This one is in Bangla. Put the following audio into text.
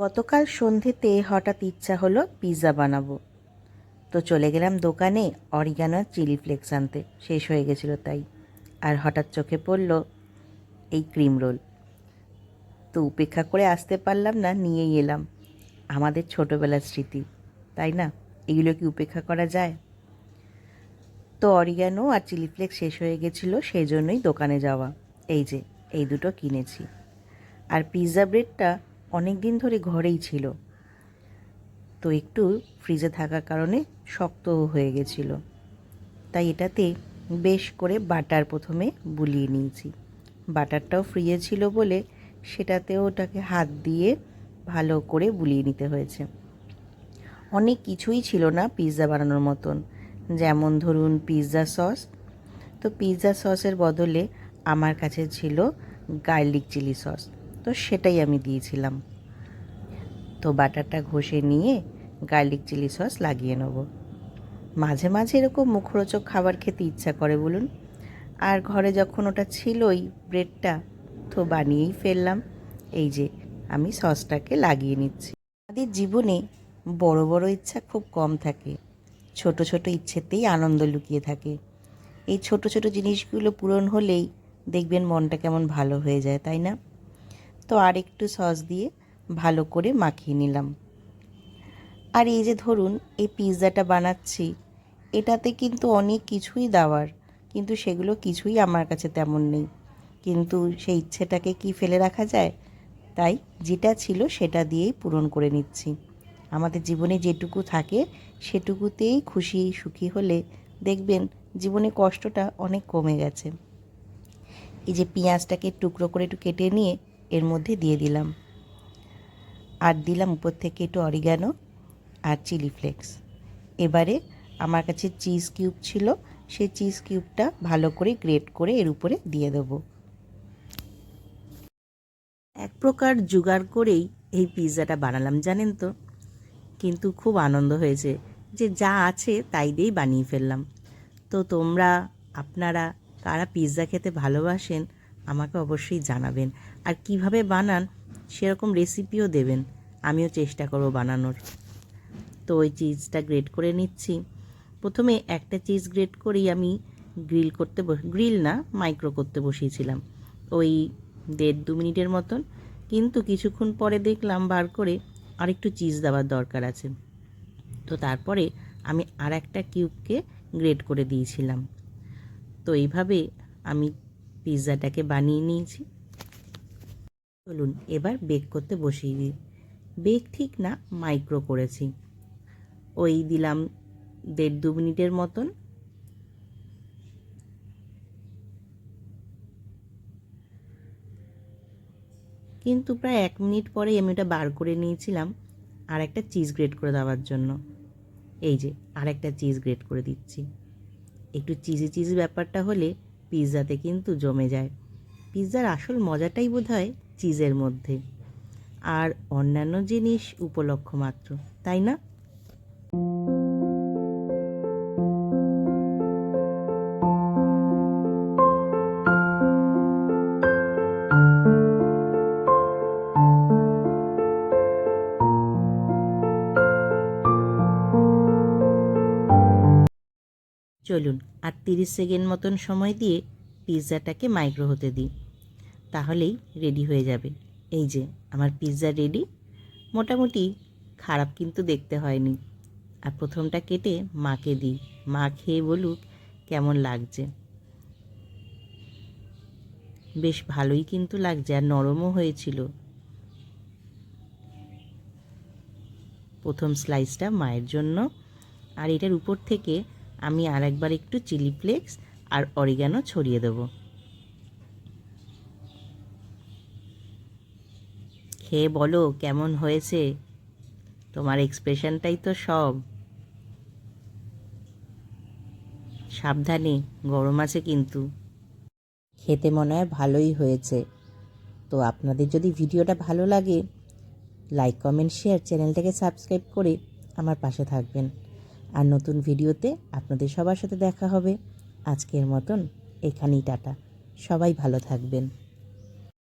গতকাল সন্ধেতে হঠাৎ ইচ্ছা হলো পিৎজা বানাবো। তো চলে গেলাম দোকানে অরিগানো চিলি ফ্লেক্স আনতে। শেষ হয়ে গেছিল তাই। আর হঠাৎ চোখে পড়ল এই ক্রিম রোল। তো উপেক্ষা করে আসতে পারলাম না, নিয়েই এলাম। আমাদের ছোটোবেলার স্মৃতি, তাই না? এগুলো কি উপেক্ষা করা যায়? তো অরিগানো আর চিলি ফ্লেক্স শেষ হয়ে গেছিল সেই জন্যই দোকানে যাওয়া। এই যে, এই দুটো কিনেছি। আর পিৎজা ব্রেডটা অনেক দিন ধরে ঘরেই ছিল। তো একটু ফ্রিজে থাকার কারণে শক্ত হয়ে গেছিল। তাই এটাতে বেশ করে বাটার প্রথমে বুলিয়ে নিয়েছি। বাটারটাও ফ্রিজে ছিল বলে সেটাতেও ওটাকে হাত দিয়ে ভালো করে বুলিয়ে নিতে হয়েছে। অনেক কিছুই ছিল না পিৎজা বানানোর মতন। যেমন ধরুন পিৎজা সস। তো পিৎজা সসের বদলে আমার কাছে ছিল গার্লিক চিলি সস। তো সেটাই আমি দিয়েছিলাম। তো বাটারটা ঘষে নিয়ে গার্লিক চিলি সস লাগিয়ে নেব। মাঝে মাঝে এরকম মুখরোচক খাবার খেতে ইচ্ছা করে বলুন। আর ঘরে যখন ওটা ছিলই ব্রেডটা, তো বানিয়েই ফেললাম। এই যে, আমি সসটাকে লাগিয়ে নিচ্ছি। আমাদের জীবনে বড় বড় ইচ্ছা খুব কম থাকে। ছোট ছোট ইচ্ছেতেই আনন্দ লুকিয়ে থাকে। এই ছোট ছোট জিনিসগুলো পূরণ হলেই দেখবেন মনটা কেমন ভালো হয়ে যায়, তাই না? তো আর একটু সস দিয়ে ভালো করে মাখিয়ে নিলাম। আর এই যে ধরুন, এই পিৎজাটা বানাচ্ছি, এটাতে কিন্তু অনেক কিছুই দেওয়ার, কিন্তু সেগুলো কিছুই আমার কাছে তেমন নেই। কিন্তু সেই ইচ্ছেটাকে কি ফেলে রাখা যায়? তাই যেটা ছিল সেটা দিয়েই পূরণ করে নিচ্ছি। আমাদের জীবনে যেটুকু থাকে, সেটুকুতেই খুশি সুখী হলে দেখবেন জীবনে কষ্টটা অনেক কমে গেছে। এই যে পেঁয়াজটাকে টুকরো করে একটু কেটে নিয়ে এর মধ্যে দিয়ে দিলাম। আর দিলাম উপর থেকে একটু অরিগানো আর চিলি ফ্লেক্স এবারে আমার কাছে চিজ কিউব ছিল, সেই চিজ কিউবটা ভালো করে গ্রেট করে এর উপরে দিয়ে দেবো। এক প্রকার জোগাড় করেই এই পিৎজাটা বানালাম, জানেন তো? কিন্তু খুব আনন্দ হয়েছে যে যা আছে তাই দিয়েই বানিয়ে ফেললাম। তো তোমরা, আপনারা, কারা পিৎজা খেতে ভালোবাসেন আমাকে অবশ্যই জানাবেন। আর কীভাবে বানান, সেরকম রেসিপিও দেবেন। আমিও চেষ্টা করব বানানোর। তো ওই চিজটা গ্রেট করে নিচ্ছি। প্রথমে একটা চিজ গ্রেট করেই আমি গ্রিল করতে গ্রিল না মাইক্রো করতে বসিয়েছিলাম। ওই দেড় দু মিনিটের মতন। কিন্তু কিছুক্ষণ পরে দেখলাম বার করে আরেকটু চিজ দেওয়ার দরকার আছে। তো তারপরে আমি আর একটা কিউবকে গ্রেট করে দিয়েছিলাম। তো এইভাবে আমি পিৎজাটাকে বানিয়ে নিয়েছি। চলুন এবার বেক করতে বসিয়ে দিই। বেক ঠিক না মাইক্রো করেছি। ওই দিলাম দেড় দু মিনিটের মতন। কিন্তু প্রায় এক মিনিট পরেই আমি ওটা বার করে নিয়েছিলাম আর একটা চিজ গ্রেট করে দেওয়ার জন্য। এই যে আর একটা চিজ গ্রেট করে দিচ্ছি। একটু চিজি চিজি ব্যাপারটা হলে পিৎজাতে কিন্তু জমে যায়। পিৎজার আসল মজাটাই বোধ হয় চিজের মধ্যে। আর অন্যান্য জিনিস উপলক্ষ মাত্র, তাই না? চলুন আর তিরিশ সেকেন্ড মতন সময় দিয়ে পিৎজাটাকে মাইক্রো হতে দিই। তাহলেই রেডি হয়ে যাবে। এই যে, আমার পিৎজা রেডি মোটামুটি খারাপ কিন্তু দেখতে হয়নি। আর প্রথমটা কেটে মাকে দিই। মা খেয়ে বলুক কেমন লাগছে। বেশ ভালোই কিন্তু লাগছে আর নরমও হয়েছিল। প্রথম স্লাইসটা মায়ের জন্য। আর এটার উপর থেকে আমি আর একবার একটু চিলি ফ্লেক্স আর অরিগানো ছড়িয়ে দেবো। খেয়ে বলো, কেমন হয়েছে? তোমার এক্সপ্রেশনটাই তো সব। সাবধানে, গরম আছে কিন্তু। খেতে মনে হয় ভালোই হয়েছে। তো আপনাদের যদি ভিডিওটা ভালো লাগে, লাইক, কমেন্ট, শেয়ার চ্যানেলটাকে সাবস্ক্রাইব করে আমার পাশে থাকবেন। আর নতুন ভিডিওতে আপনাদের সবার সাথে দেখা হবে। আজকের মতন এখানেই টাটা। সবাই ভালো থাকবেন।